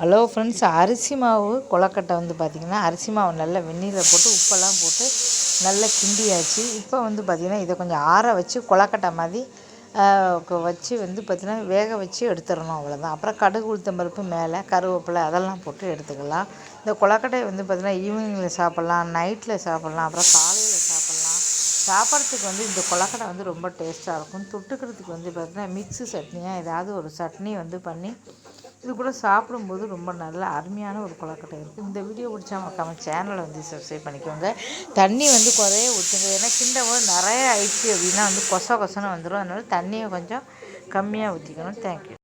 Hello friends அரிசி மாவு கொலக்கட்டை வந்து பார்த்திங்கன்னா அரிசி மாவு நல்லா வெந்நீரில் போட்டு உப்பெல்லாம் போட்டு நல்லா கிண்டியாச்சு. இப்போ வந்து பார்த்திங்கன்னா இதை கொஞ்சம் ஆற வச்சு கொலக்கட்டை மாதிரி வச்சு வந்து பார்த்திங்கன்னா வேக வச்சு எடுத்துடணும் அவ்வளோதான் அப்புறம் கடுகு உளுத்தம் பருப்பு மேலே கருவேப்பிலை அதெல்லாம் போட்டு எடுத்துக்கலாம். இந்த கொழக்கட்டையை வந்து பார்த்திங்கன்னா ஈவினிங்கில் சாப்பிட்லாம் நைட்டில் சாப்பிட்லாம் அப்புறம் காலையில் சாப்பிட்லாம். சாப்பிட்றதுக்கு வந்து இந்த கொழக்கட்டை வந்து ரொம்ப டேஸ்ட்டாக இருக்கும். தொட்டுக்கிறதுக்கு வந்து பார்த்திங்கன்னா மிக்ஸு சட்னியாக ஏதாவது ஒரு சட்னி வந்து பண்ணி இது கூட சாப்பிடும்போது ரொம்ப நல்ல அருமையான ஒரு கொழக்கட்டை இருக்குது இந்த வீடியோ பிடிச்சா மறக்காமல் சேனலை வந்து சப்ஸ்கிரைப் பண்ணிக்கோங்க. தண்ணி வந்து குறைய ஊற்றுங்க ஏன்னா கிண்டபோது நிறைய ஆயிடுச்சு அப்படின்னா வந்து கொச கொசன்னு வந்துடும் அதனால் தண்ணியை கொஞ்சம் கம்மியாக ஊற்றிக்கணும் தேங்க்யூ